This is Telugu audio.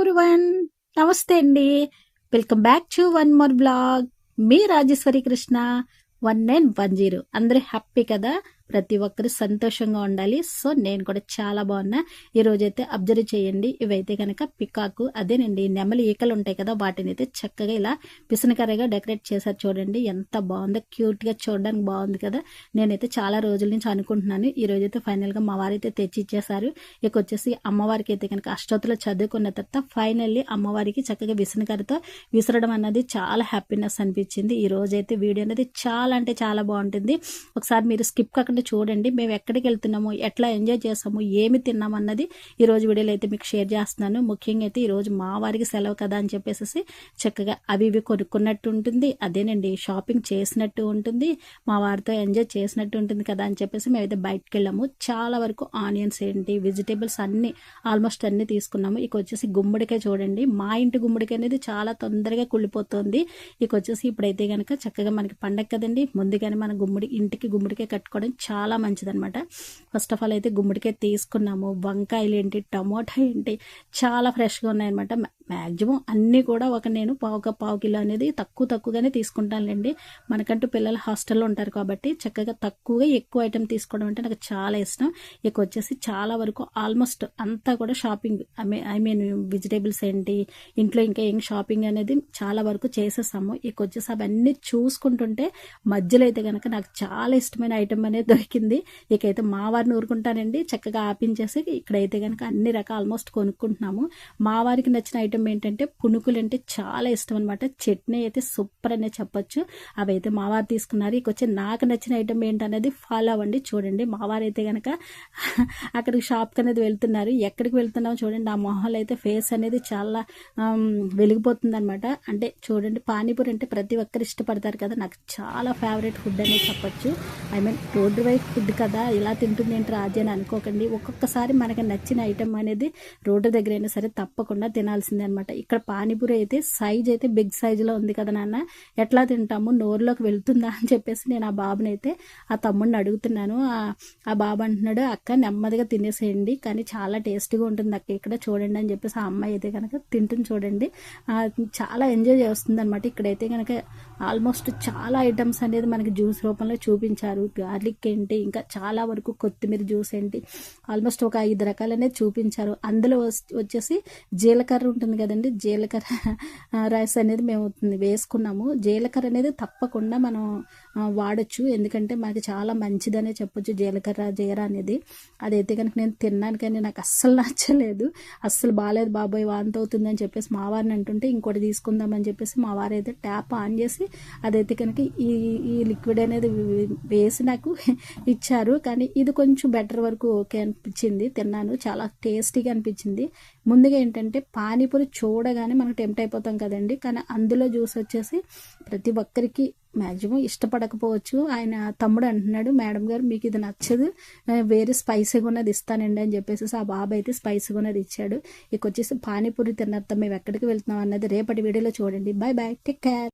ఎవ్రీవన్ నమస్తే అండి. Welcome back to one more blog me Rajeshwari Krishna. One nine one zero అందరూ హ్యాపీ కదా? ప్రతి ఒక్కరు సంతోషంగా ఉండాలి. సో నేను కూడా చాలా బాగున్నా. ఈ అయితే అబ్జర్వ్ చేయండి. ఇవైతే కనుక పికాకు అదేనండి నెమలి ఈకలు ఉంటాయి కదా వాటిని అయితే చక్కగా ఇలా పిసనకరగా డెకరేట్ చేశారు చూడండి. ఎంత బాగుందో క్యూట్గా చూడడానికి బాగుంది కదా. నేనైతే చాలా రోజుల నుంచి అనుకుంటున్నాను. ఈ రోజైతే ఫైనల్గా మా వారైతే తెచ్చి ఇచ్చేసారు ఇక వచ్చేసి అమ్మవారికి అయితే కనుక అష్టోత్తలో చదువుకున్న తర్వాత ఫైనల్లీ అమ్మవారికి చక్కగా విసనకరతో విసరడం అన్నది చాలా హ్యాపీనెస్ అనిపించింది. ఈ రోజైతే వీడియో అనేది చాలా అంటే చాలా బాగుంటుంది. ఒకసారి మీరు స్కిప్ కాకుండా చూడండి మేము ఎక్కడికి వెళ్తున్నాము ఎట్లా ఎంజాయ్ చేస్తాము ఏమి తిన్నాము అన్నది ఈ రోజు వీడియోలో అయితే మీకు షేర్ చేస్తున్నాను. ముఖ్యంగా అయితే ఈరోజు మా వారికి సెలవు కదా అని చెప్పేసి చక్కగా అవి ఇవి కొనుక్కున్నట్టు ఉంటుంది అదేనండి షాపింగ్ చేసినట్టు ఉంటుంది మా వారితో ఎంజాయ్ చేసినట్టు ఉంటుంది కదా అని చెప్పేసి మేమైతే బయటకు వెళ్ళాము. చాలా వరకు ఆనియన్స్ ఏంటి వెజిటేబుల్స్ అన్ని ఆల్మోస్ట్ అన్ని తీసుకున్నాము. ఇక వచ్చేసి గుమ్మడికాయ చూడండి మా ఇంటి గుమ్మడికాయ అనేది చాలా తొందరగా కుళ్ళిపోతుంది. ఇక వచ్చేసి ఇప్పుడైతే కనుక చక్కగా మనకి పండగ కదండి ముందుగానే మన గుమ్మడి ఇంటికి గుమ్మడికాయ కట్టుకోవడం చాలా మంచిదనమాట ఫస్ట్ ఆఫ్ ఆల్ అయితే గుమ్మడికాయ తీసుకున్నాము. వంకాయలు ఏంటి టమోటా ఏంటి చాలా ఫ్రెష్గా ఉన్నాయన్నమాట. మ్యాక్సిమం అన్నీ కూడా ఒక నేను పావు పావు కిలో అనేది తక్కువ తక్కువగానే తీసుకుంటానులేండి. మనకంటూ పిల్లలు హాస్టల్లో ఉంటారు కాబట్టి చక్కగా తక్కువగా ఎక్కువ ఐటెం తీసుకోవడం అంటే నాకు చాలా ఇష్టం. ఇక వచ్చేసి చాలా వరకు ఆల్మోస్ట్ అంతా కూడా షాపింగ్ ఐ మీన్ వెజిటేబుల్స్ ఏంటి ఇంట్లో ఇంకా ఏం షాపింగ్ అనేది చాలా వరకు చేసేసాము ఇక వచ్చేసి అవన్నీ చూసుకుంటుంటే మధ్యలో అయితే కనుక నాకు చాలా ఇష్టమైన ఐటెం అనేది దొరికింది. ఇకైతే మా వారిని ఊరుకుంటానండి. చక్కగా ఆపించేసి ఇక్కడైతే కనుక అన్ని రకాల ఆల్మోస్ట్ కొనుక్కుంటున్నాము. మా వారికి నచ్చిన ఐటెం ఏంటంటే పునుకులు అంటే చాలా ఇష్టం అనమాట చట్నీ అయితే సూపర్ అనే చెప్పొచ్చు. అవి అయితే మావారు తీసుకున్నారు. ఇక వచ్చి నాకు నచ్చిన ఐటెం ఏంటనేది ఫాలో అవ్వండి. చూడండి మావారు అయితే కనుక అక్కడికి షాప్కి అనేది వెళ్తున్నారు. ఎక్కడికి వెళ్తున్నామో చూడండి. ఆ మొహల్ అయితే ఫేస్ అనేది చాలా వెలిగిపోతుంది అనమాట అంటే చూడండి పానీపూరి అంటే ప్రతి ఒక్కరు ఇష్టపడతారు కదా. నాకు చాలా ఫేవరెట్ ఫుడ్ అనేది చెప్పొచ్చు. ఐ మీన్ రోడ్డు వైపు ఫుడ్ కదా. ఇలా తింటుంది ఏంటి రాజు అని అనుకోకండి. ఒక్కొక్కసారి మనకి నచ్చిన ఐటమ్ అనేది రోడ్డు దగ్గరైనా సరే తప్పకుండా తినాల్సిందే అనమాట ఇక్కడ పానీపూరి అయితే సైజ్ అయితే బిగ్ సైజులో ఉంది కదా నాన్న. ఎట్లా తింటాము? నోరులోకి వెళ్తుందా అని చెప్పేసి నేను ఆ బాబుని అయితే ఆ తమ్ముడిని అడుగుతున్నాను. ఆ బాబు అంటున్నాడు అక్క నెమ్మదిగా తినేసేయండి కానీ చాలా టేస్టీగా ఉంటుంది అక్క ఇక్కడ చూడండి అని చెప్పేసి ఆ అమ్మాయి అయితే కనుక తింటుంది చూడండి. చాలా ఎంజాయ్ చేస్తుంది అనమాట ఇక్కడైతే కనుక ఆల్మోస్ట్ చాలా ఐటమ్స్ అనేది మనకి జ్యూస్ రూపంలో చూపించారు. గార్లిక్ ఏంటి ఇంకా చాలా వరకు కొత్తిమీర జ్యూస్ ఏంటి ఆల్మోస్ట్ ఒక ఐదు రకాలు అనేది చూపించారు. అందులో వచ్చేసి జీలకర్ర ఉంటుంది కదండి జీలకర్ర రైస్ అనేది మేము వేసుకున్నాము. జీలకర్ర అనేది తప్పకుండా మనం వాడచ్చు. ఎందుకంటే మనకి చాలా మంచిదనే చెప్పొచ్చు జీలకర్ర జీర అనేది. అదైతే కనుక నేను తిన్నాను కానీ నాకు అస్సలు నచ్చలేదు. అస్సలు బాగాలేదు బాబాయ్ వాంత అవుతుందని చెప్పేసి మా వారిని అంటుంటే ఇంకోటి తీసుకుందామని చెప్పేసి మా వారు అయితే ట్యాప్ ఆన్ చేసి అదైతే కనుక ఈ ఈ లిక్విడ్ అనేది వేసి నాకు ఇచ్చారు. కానీ ఇది కొంచెం బెటర్ వరకు ఓకే అనిపించింది. తిన్నాను. చాలా టేస్టీగా అనిపించింది. ముందుగా ఏంటంటే పానీపూరి చూడగానే మనకు టెంప్ట్ అయిపోతాం కదండి. కానీ అందులో జ్యూస్ వచ్చేసి ప్రతి ఒక్కరికి మ్యాక్సిమం ఇష్టపడకపోవచ్చు. ఆయన తమ్ముడు అంటున్నాడు మేడం గారు మీకు ఇది నచ్చదు. వేరే స్పైసీగా ఉన్నది ఇస్తానండి అని చెప్పేసి ఆ బాబు అయితే స్పైసీగా ఉన్నది ఇచ్చాడు. ఇక వచ్చేసి పానీపూరి తిన్నర్థం మేము ఎక్కడికి వెళ్తున్నాం అన్నది రేపటి వీడియోలో చూడండి. Bye bye take care